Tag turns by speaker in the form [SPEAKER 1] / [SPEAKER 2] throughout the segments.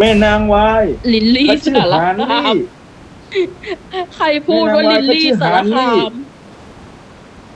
[SPEAKER 1] แม่นางวาย
[SPEAKER 2] ลินลี่
[SPEAKER 1] เขาชื่อ
[SPEAKER 2] สาร
[SPEAKER 1] ฮาน
[SPEAKER 2] คา
[SPEAKER 1] ลี่
[SPEAKER 2] มใครพูดว่า
[SPEAKER 1] แม่
[SPEAKER 2] ลิ
[SPEAKER 1] นางวาย
[SPEAKER 2] นลี่
[SPEAKER 1] เขาชื่อ
[SPEAKER 2] สาร
[SPEAKER 1] ฮานลี่
[SPEAKER 2] คาม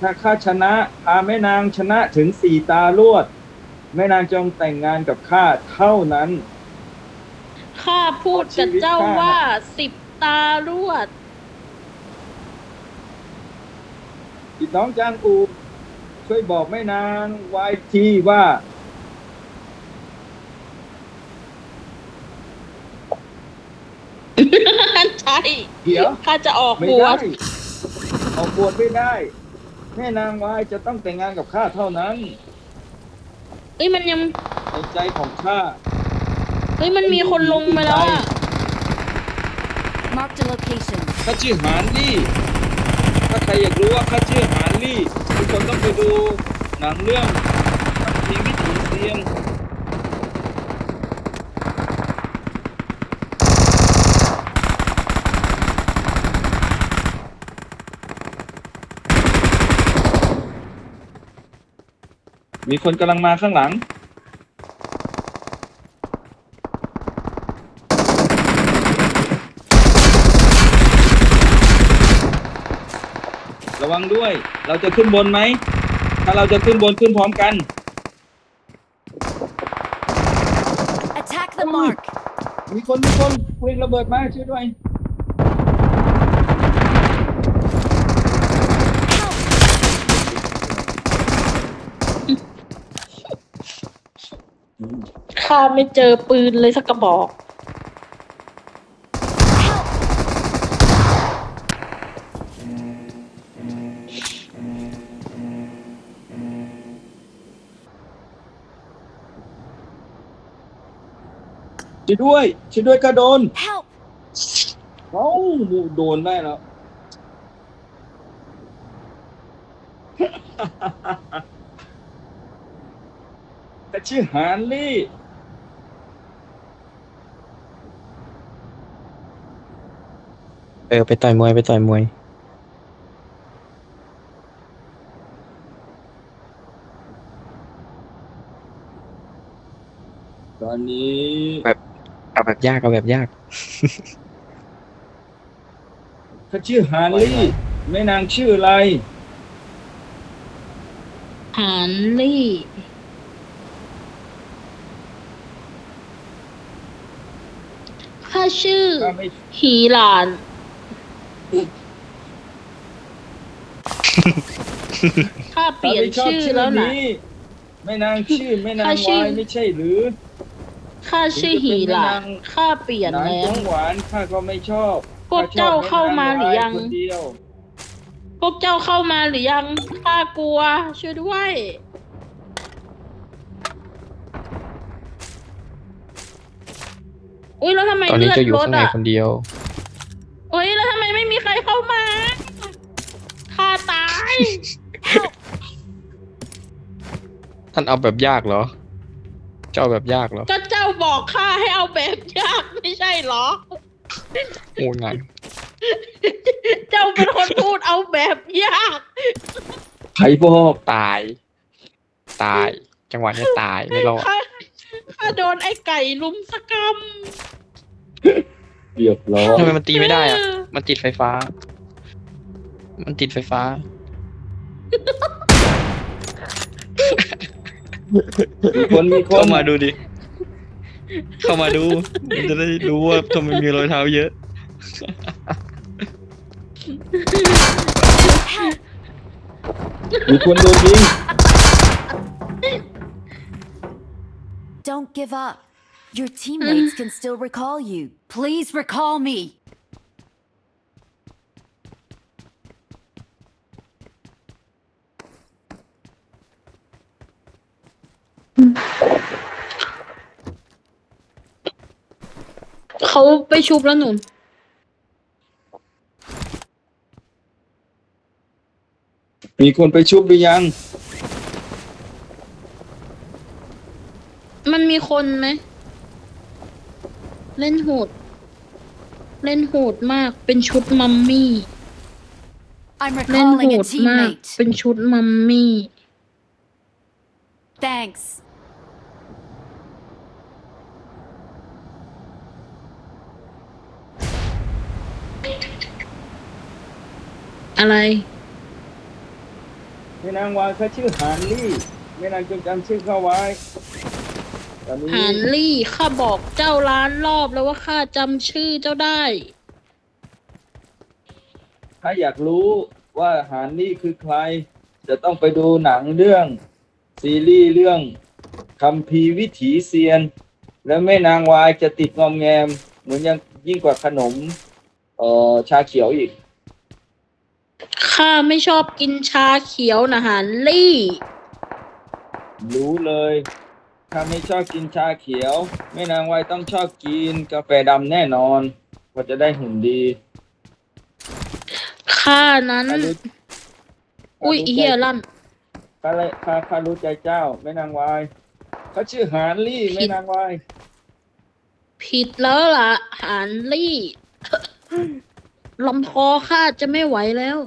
[SPEAKER 1] ถ้าข้าชนะพาแม่นางชนะถึงสี่ตารวด แม่นางจงแต่งงานกับข้าเท่านั้น
[SPEAKER 2] ข้าพูดกับเจ้าว่าสิบตารวด
[SPEAKER 1] พี่น้องจางอูช่วยบอกแม่นางวายทีว่า
[SPEAKER 2] ใช่
[SPEAKER 1] เดี๋ยว
[SPEAKER 2] ข้าจะออก
[SPEAKER 1] ไม่
[SPEAKER 2] บว
[SPEAKER 1] ได้
[SPEAKER 2] ช
[SPEAKER 1] ออกบวชไม่ได้ แม่นางวายจะต้องแต่งงานกับข้าเท่านั้น
[SPEAKER 2] เอ้ยมันยัง
[SPEAKER 1] ในใจของข้า
[SPEAKER 2] เฮ้ยมันมีคนลงมาแล้วอะ
[SPEAKER 3] Marked a location.
[SPEAKER 1] ข้าชื่อหานลี่ ถ้าใครอยากรู้ว่าข้าชื่อหานลี่ทุกคนต้องไปดูหนังเรื่องทีวิถีเซียน มีคนกำลังมาข้างหลัง ระวังด้วย เราจะขึ้นบนไหม ถ้าเราจะขึ้นบนขึ้นพร้อมกัน
[SPEAKER 3] Attack the mark.
[SPEAKER 1] มีคนมีคนเวงระเบิดมาช่วยด้วย
[SPEAKER 2] ข้าไม่เจอปืนเลยสักกระบอก
[SPEAKER 1] ช่วยด้วยช่วยด้วยกระโดน
[SPEAKER 3] Help!
[SPEAKER 1] เอ้าโดนได้แล้ว แต่ชื่อฮานลี่
[SPEAKER 4] เออไปต่อยมวยไปต่อยมวย
[SPEAKER 1] ตอนนี้
[SPEAKER 4] เอาแบบยากเอาแบบยาก
[SPEAKER 1] เขาชื่อฮานลี่แม่นางชื่ออะไร
[SPEAKER 2] หานลี่ ข้า ชื่อ
[SPEAKER 1] ข้าไม่
[SPEAKER 2] หีหลาน ข้าเปลี่ยน
[SPEAKER 1] ข้าไม่ชอบ
[SPEAKER 2] ชื่อ
[SPEAKER 1] ชื่อ
[SPEAKER 2] แล้วนะ
[SPEAKER 1] นี้แม่นางชื่อแม่นาง
[SPEAKER 2] ข้าชื่อ
[SPEAKER 1] วายไม่ใช่หรือ
[SPEAKER 2] ข้าชื่อหีหลานข้าเปลี่ยน
[SPEAKER 1] นาง
[SPEAKER 2] แล้
[SPEAKER 1] จั
[SPEAKER 2] ว
[SPEAKER 1] งหวานข้าก็ไม่ชอบ
[SPEAKER 2] พวกเจ้าเข้ามาหรือยัง
[SPEAKER 1] ข้ชบแม่นางวาคนเดียว
[SPEAKER 2] พวกเจ้าเข้ามาหรือยังข้ากลัวช่วยด้วย อุ้ยแล้วทำไม
[SPEAKER 4] ตอนนี้
[SPEAKER 2] เลือด
[SPEAKER 4] เจะอยู่
[SPEAKER 2] ลด
[SPEAKER 4] ข้างใน
[SPEAKER 2] อะ
[SPEAKER 4] คนเดียว
[SPEAKER 2] อุ้ยแล้วทำไมไม่มีใครเข้ามาข้าตาย
[SPEAKER 4] ท่านเอาแบบยากเหรอ เจ้าแบบยากเหรอ
[SPEAKER 2] ก็เจ้าบอกข้าให้เอาแบบยากไม่ใช่เหรอ
[SPEAKER 4] โอ้งาน
[SPEAKER 2] เจ้าเป็นคนพูดเอาแบบยาก
[SPEAKER 1] ใครบอก
[SPEAKER 4] ตาย ตาย จังหวะนี้ตายไม่รอด
[SPEAKER 2] ข้า ข้าโดนไอ้ไก่ลุมสกรรม
[SPEAKER 1] เรียบร้อย
[SPEAKER 4] ทำไมมันตีไม่ได้อะมันติดไฟฟ้า มันติดไฟฟ้า
[SPEAKER 1] มีคนมีคน
[SPEAKER 4] เข้ามาดูดิ เข้ามาดู มันจะได้รู้ว่าทำไมมีรอยเท้าเยอะ
[SPEAKER 1] มีคนโดนยิง
[SPEAKER 3] Don't give up. Your teammates can still recall you. Please recall me.
[SPEAKER 2] เขาไปชุบแล้วหนุน
[SPEAKER 1] มีคนไปชุบหรือยัง
[SPEAKER 2] มันมีคนไหม เล่นโหด เล่นโหดมาก เป็นชุดมัมมี่เล่นโหดมากเป็นชุดมัมมี่
[SPEAKER 3] Thanks.
[SPEAKER 2] อะไร
[SPEAKER 1] แมนางวาเขาชื่อฮานลี่แม่นางจงจำชื่อเขาไว้ ตอนนี้
[SPEAKER 2] หานลี่ข้าบอกเจ้าล้านรอบแล้วว่าข้าจำชื่อเจ้าได้
[SPEAKER 1] ถ้าอยากรู้ว่าฮานลี่คือใคร จะต้องไปดูหนังเรื่อง ซีรีส์เรื่องคัมภีร์วิถีเซียน แล้วแม่นางวายจะติดงอมแงม เหมือนยังยิ่งกว่าขนมเอ่อชาเขียวอีก
[SPEAKER 2] ข้าไม่ชอบกินชาเขียวนะหานลี่
[SPEAKER 1] รู้เลย ถ้าไม่ชอบกินชาเขียว แม่นางวายต้องชอบกินกาแฟดำแน่นอนว่าจะได้หุ่นดี
[SPEAKER 2] ข้านั้น
[SPEAKER 1] ข้ารู้
[SPEAKER 2] อุ้ยอีเฮียลั่น
[SPEAKER 1] ข้าเลยข้าข้ารู้ใจเจ้า แม่นางวายเขาชื่อหานลี่
[SPEAKER 2] ผิด
[SPEAKER 1] แม่นางวาย
[SPEAKER 2] ผิดแล้วล่ะหานลี่ลำคอข้าจะไม่ไหวแล้ว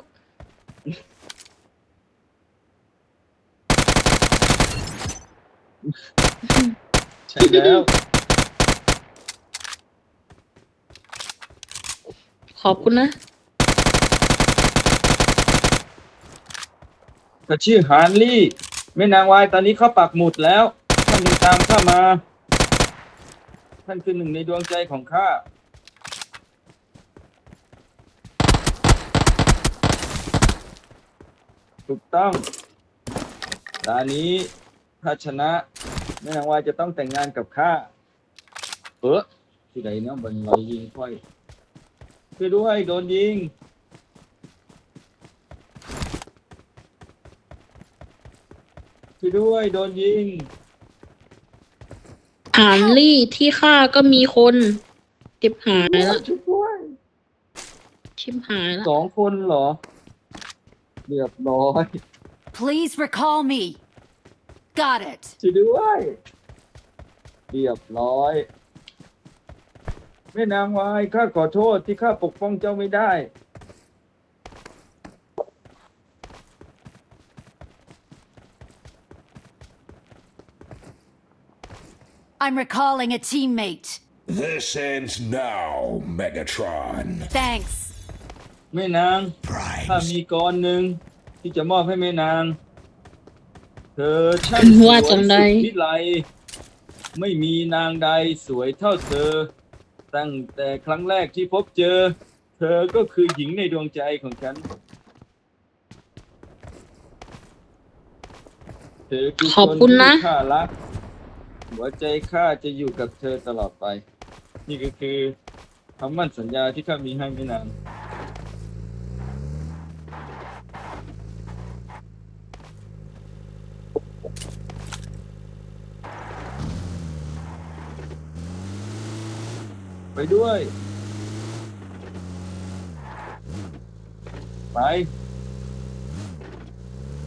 [SPEAKER 1] ใช่แล้ว
[SPEAKER 2] ขอบคุณนะ
[SPEAKER 1] เขาชื่อฮานลี่แม่นางวายตอนนี้เขาปักหมุดแล้ว ท่านจึงตามข้ามา ท่านคือหนึ่งในดวงใจของข้า ถูกต้องตอนนี้ถ้าชนะแม่นางวายจะต้องแต่งงานกับข้าเออที่ไหนเนาะบันลอยยิงค่อยช่วยด้วยโดนยิงช่วยด้วยโดนยิง
[SPEAKER 2] หานลี่ที่ข้าก็มีคนเจ็บหายละ
[SPEAKER 1] ช่วยด้วย
[SPEAKER 2] ชิมหายละ
[SPEAKER 1] สองคนเหรอเรียบร้อย
[SPEAKER 3] Please recall me. Got it.
[SPEAKER 1] ช่วยด้วยเรียบร้อย แม่นางวายข้าขอโทษที่ข้าปกป้องเจ้าไม่ได้
[SPEAKER 3] I'm recalling a teammate.
[SPEAKER 5] This ends now, Megatron.
[SPEAKER 3] Thanks.
[SPEAKER 1] แม่นางถ้า
[SPEAKER 5] Primes.
[SPEAKER 1] มีกรหนึ่งที่จะมอบให้แม่นาง เธอช่างสวย
[SPEAKER 2] ว่าจังใด
[SPEAKER 1] สุดวิไลไม่มีนางใดสวยเท่าเธอ ตั้งแต่ครั้งแรกที่พบเจอ เธอก็คือหญิงในดวงใจของฉัน เธอคือ
[SPEAKER 2] ขอบคุณนะ
[SPEAKER 1] ที่ข้ารัก หัวใจข้าจะอยู่กับเธอตลอดไป นี่ก็คือคำมั่นสัญญาที่ข้ามีให้แม่นาง ไปด้วย ไป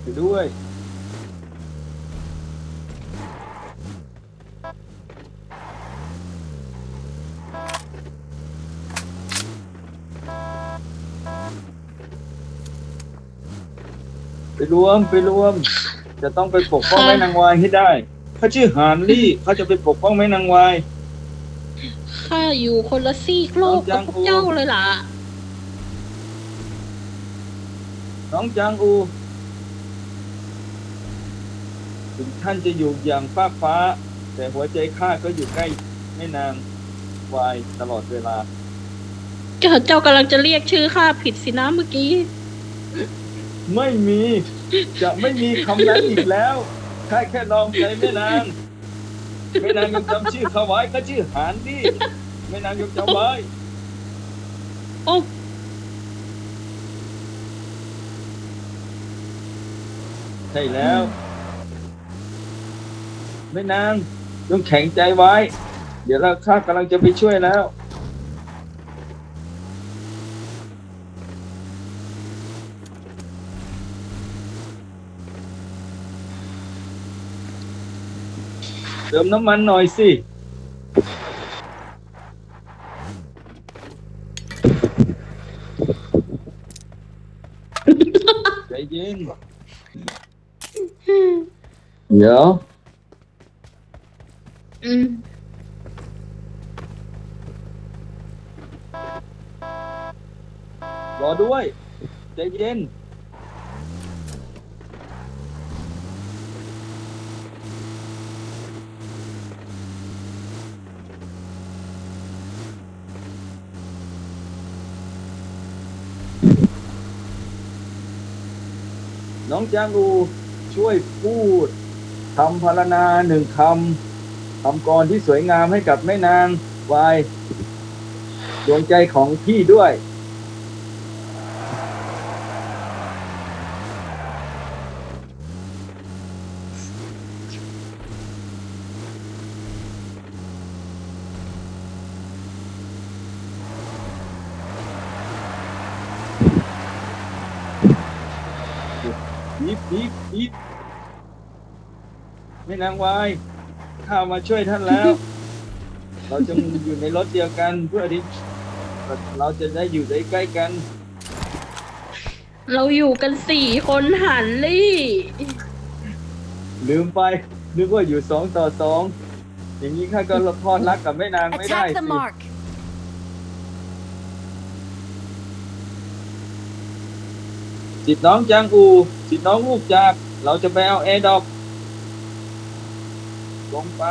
[SPEAKER 1] ไปด้วย ไปรวมไปรวม จะต้องไปปกป้องแม่นางวายให้ได้ เขาชื่อฮานลี่เขาจะไปปกป้องแม่นางวาย
[SPEAKER 2] ข้าอยู่คนละซีกโลกกับพวกเจ้าเลยล่ะ
[SPEAKER 1] น้องจางอู ถึงท่านจะอยู่อย่างฟ้ากฟ้า แต่หัวใจข้าก็อยู่ใกล้แม่นางวายตลอดเวลา
[SPEAKER 2] เจ้าเจ้ากำลังจะเรียกชื่อข้าผิดสินะเมื่อกี้
[SPEAKER 1] ไม่มี จะไม่มีคำนั้นอีกแล้วแค่แค่ลองใจแม่นาง แม่นางยังจำชื่อเขาไว้ก็ชื่อหานดีแม่นางยังจำไว้
[SPEAKER 2] โอ้
[SPEAKER 1] ใช่แล้วแม่นางต้องแข็งใจไว้ เดี๋ยวเราข้ากำลังจะไปช่วยแล้ว เติมน้ำมันหน่อยสิ ใจเย็น เดี๋ยว
[SPEAKER 2] อืม
[SPEAKER 1] รอด้วย ใจเย็น น้องจางอูช่วยพูดคำพรรณนาหนึ่งคำคำกรที่สวยงามให้กับแม่นางวายดวงใจของพี่ด้วย บีบบีบบีบ ไม่นางวายข้ามาช่วยท่านแล้ว เราจะอยู่ในรถเดียวกันเพื่อที่เราจะได้อยู่ใใกล้ๆกัน
[SPEAKER 2] เราอยู่กันสี่คนหันลี่
[SPEAKER 1] ลืมไปนึกว่าอยู่สองต่อสองอย่างนี้ข้าก็พอดรักกับแม่นางไม่ได้
[SPEAKER 3] Attack the
[SPEAKER 1] สิ
[SPEAKER 3] mark.
[SPEAKER 1] จิตน้องจางอูจิตน้องลูกจาก เราจะไปเอาแอร์ดอก ลงไป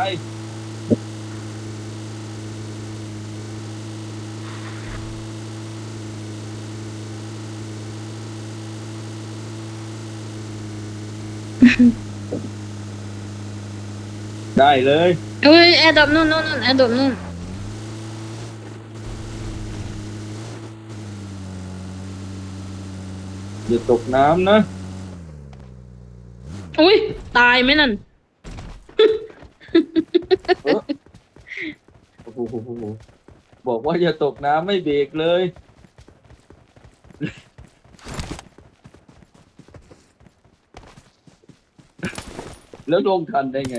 [SPEAKER 1] ได้เลย
[SPEAKER 2] เอ้ยแอร์ดรอปนู่นนู่นนู่นแอร์ดรอปนู่น
[SPEAKER 1] อย่าตกน้ำนะ
[SPEAKER 2] อุ้ยตายไหมนั่น
[SPEAKER 1] โอ้โหบอกว่าอย่าตกน้ำไม่เบรกเลย แล้วลงทันได้ไง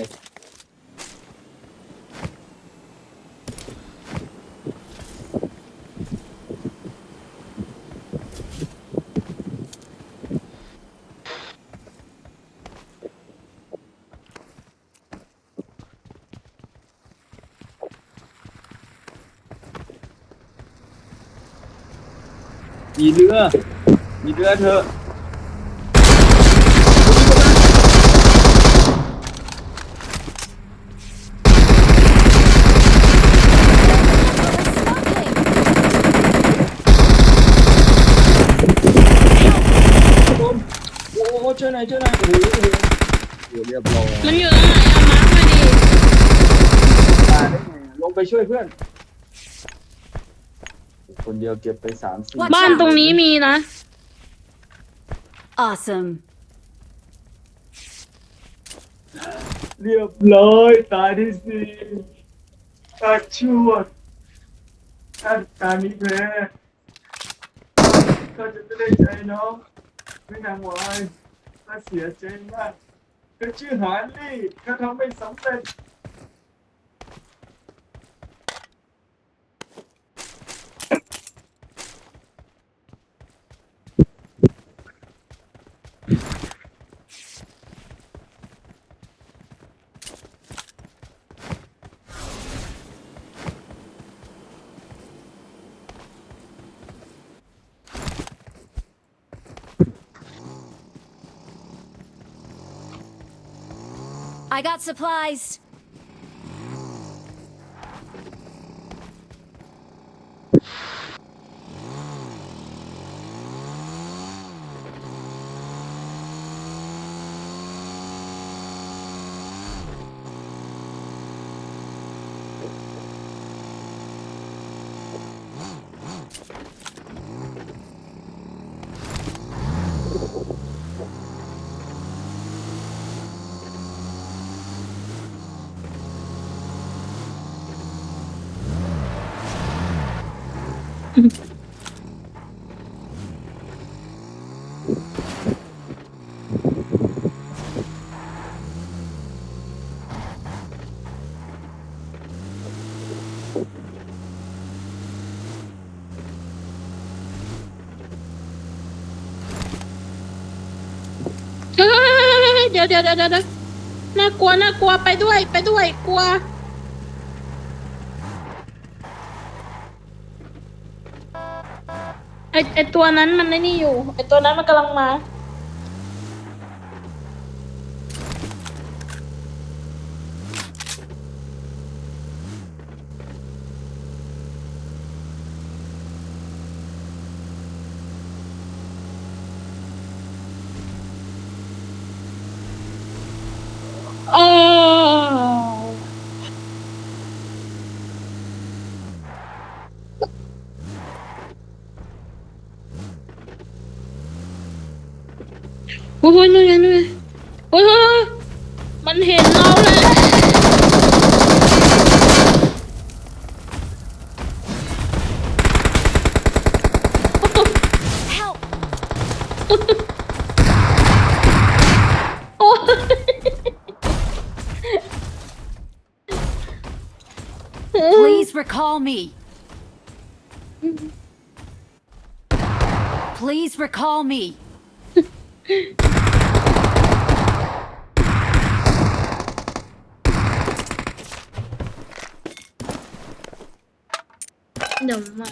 [SPEAKER 1] มีเรือ มีเรือเถอะผมโอ้โหช่วยหน่อยช่วยหน่อยโอ้โหโอ้โหโอ้โหเรียบร้อย
[SPEAKER 2] มันอยู่ตรงไหนอะมาร์คมาดิ
[SPEAKER 1] ตายได้ไงลงไปช่วยเพื่อน คนเดียวเก็บไปสามสี่
[SPEAKER 3] Watch
[SPEAKER 2] บ้านตรงนี้มีนะ
[SPEAKER 3] Awesome.
[SPEAKER 1] เรียบร้อยตายที่สี่ตาชั่วถ้าตานี้แพ้ก็จะไม่ได้ใจน้องไม่นางวายถ้าเสียใจมากก็ชื่อหาลี่ก็ทำไม่สำเร็จ
[SPEAKER 3] I got supplies.
[SPEAKER 2] เฮ้เดี๋ยวเดี๋ยวเดี๋ยวเดี๋ยวน่ากลัวน่ากลัวไปด้วยไปด้วยกลัว ไอไอตัวนั้นมันไอ้นี่อยู่ ไอตัวนั้นมันกำลังมา อ๋อ โอ้ยนู่นไงนู่นไงโอ้ยเฮ้ยเฮ้ยมันเห็นเราแล้ว
[SPEAKER 3] Help!
[SPEAKER 2] โอ้ย
[SPEAKER 3] Please recall me. Please recall me.
[SPEAKER 2] เดี๋ยวมา